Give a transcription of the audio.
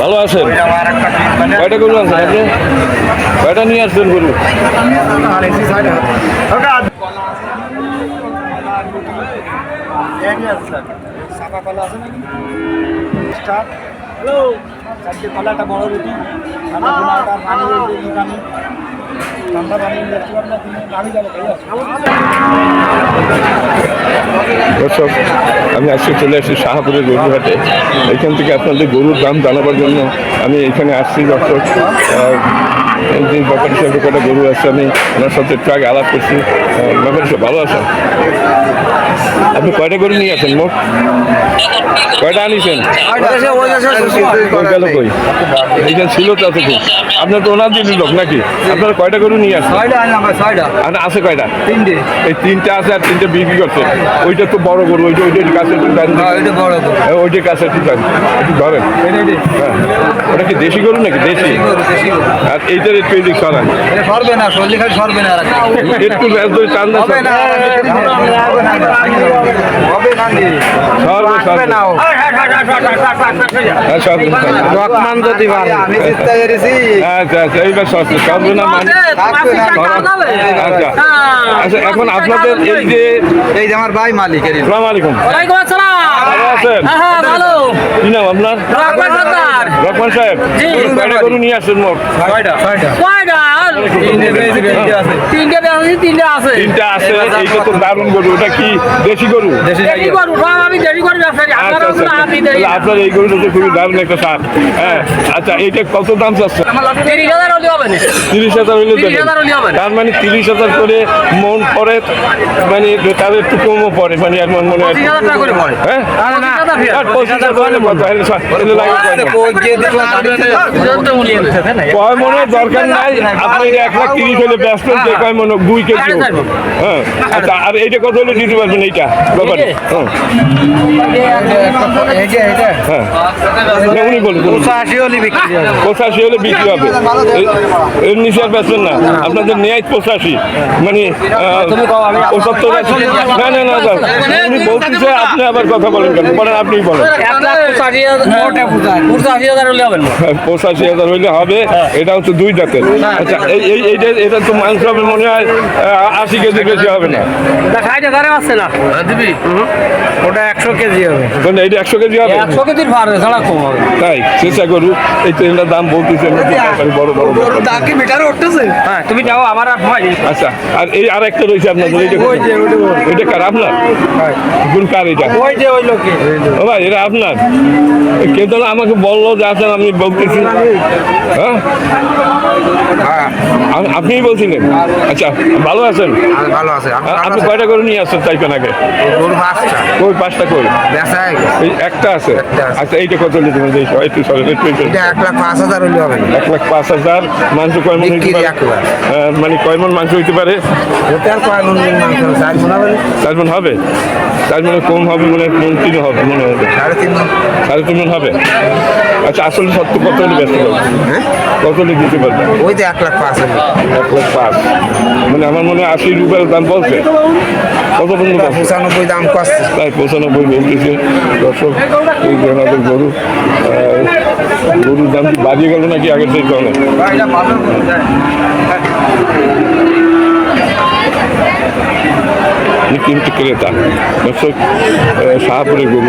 ভালো আছেন? কয়টা গরু আনছেন আপনি কয়টা নিয়ে আসছেন গরু? হ্যালো কলাটা বড় রুটি আমি আজকে চলে আসছি শাহপুরের গরুহাটে এখান থেকে আপনাদের গরুর দাম জানাবার জন্য আমি এখানে আসছি, দর্শক। ব্যাপারী সাহেব কটা গরু আছে, আমি ওনার সাথে ট্রাক আলাপ করছি। ব্যাপারী সাহেব, ভালো আছেন? আপনি কয়টা গরু নিয়ে আসেন মোট? কয়টা আনিছেন? এইখানে ছিল তো আপনার তো ওনার দিন লোক নাকি? আপনার কয়টা গরু নিয়ে ছয়টা আর আছে কয়টা? এই তিনটা আছে আর তিনটে বিক্রি করছে। ওইটা তো বড় গরু ওইটা ওইটা কাছে একটু হ্যাঁ গরু। হ্যাঁ, ওইটার কাছে একটু ধরেন। হ্যাঁ। ওটা কি দেশি গরু নাকি দেশি আর এইটার একটু এদিক সরান সরবে না সরলে খালি সরবে না একটু ব্যাস ধরে টান না হবে না হবে সরবে সরবে না হ্যাঁ রকমান যদি পারে আমি চেষ্টা করেছি আচ্ছা আচ্ছা এইবার সরবে সরবে না মানে আচ্ছা আচ্ছা এখন আপনাদের এই যে এই যে আমার ভাই মালিকের সালাম আলাইকুম ওয়ালাইকুম আসসালাম ভালো আছেন হ্যাঁ হ্যাঁ ভালো কি নাম আপনার রহমান সাহেব কয়টা গরু নিয়ে আসছেন মোট? ছয়টা। ছয়টা। কয়টা তিনটে আছে। তিনটে আছে। তিনটা আছে এইটা তো দারুণ গরু ওটা কি দেশি গরু? দেশি দেরি আমি দেরি করে ব্যবসায়ী আচ্ছা আপনারা আচ্ছা না আপনি দেরি তাহলে আপনার এই গরুটা তো খুবই দারুণ একটা সার। হ্যাঁ আচ্ছা এইটা কত দাম চাচ্ছে তিরিশ হাজার হলে হবে তিরিশ হাজার হইলে তিরিশ দেবেন। হাজার হলে তার মানে তিরিশ হাজার করে মন পরে মানে তার একটু কমও পড়ে মানে মনে হয় পঁচিশ হাজার হ্যাঁ? পঁচিশ কত? কয় মনে দরকার নাই? আপনি এক লাখ তিরিশ হলে ব্যস্ত যে কয় মনে দুই কেজি হ্যাঁ আচ্ছা আর এইটা কত হলে দিতে পারবেন এইটা? ব্যাপারে হ্যাঁ। উনি বলুন বলুন। পঁচাশি হলে বিক্রি হবে। পঁচাশি হলে বিক্রি হবে। এর নিচে আর বেচবেন না। আপনাদের ন্যায় পঁচাশি। মানে পঁচাত্তর না না না না। উনি বলতেছে আপনি আবার কথা বলেন কেন? বলেন আপনি বলেন। পঁচাশি হাজার হলে হবে না। পঁচাশি হাজার হইলে হবে এটা হচ্ছে দুই জাতের। আচ্ছা এই এই এইটা এটা তো মাংস হবে মনে হয় আশি কেজি বেশি হবে না। ষাট হাজারে আসছে না? ওটা একশো কেজি হবে। এইটা একশো কেজি হবে? একশো কেজির ভাড়া ছাড়া কম হবে। তাই চেষ্টা করু এই ট্রেনটার দাম বলতেছে বড় বড় বড়। তাকে মিটার উঠতেছে? হ্যাঁ তুমি যাও আমার আর ভয় আচ্ছা আর এই আর একটা রয়েছে এটা কার আপনার? কোন কার এটা। ওই যে ওই লোকে ও ভাই এটা আপনার। কেউ তো আমাকে বলল যে আপনার আমি বলতেছি। হ্যাঁ? আপ- আপনিই বলছিলেন? আচ্ছা ভালো আছেন? ভালো আছে। আপনি কয়টা করে নিয়ে আসছেন তাইপেন আগে? কই পাঁচটা কই? এই একটা আছে? আচ্ছা এইটা কত পারবে একটু সরেন একটু। এক লাখ পাঁচ হাজার হলে হবে। এক লাখ পাঁচ হাজার মাংস কয় মন হইতে পারে? লাখ। মানে কয় মন মাংস হইতে পারে? মন চার মন হবে? চার মন হবে? কম হবে মনে হয় মন তিন হবে মনে হবে সাড়ে তিন সাড়ে তিন হবে? আচ্ছা আসলে সত্য কত হলে ব্যস্ত পারবে? হ্যাঁ? কত হলে দিতে পারবে? ওই তো এক লাখ পাঁচ এক লাখ পাঁচ। মানে আমার মনে হয় আশি রুপের দাম বলছে। কত পর্যন্ত? পঁচানব্বই দাম কষ্ট। তাই পঁচানব্বই বলতেছে। দর্শক এই ওনাদের গরু গরুর দাম কি বাড়িয়ে গেল নাকি আগের থেকে অনেক উনি কিন্তু ক্রেতা। দর্শক সাহাপুরের গরু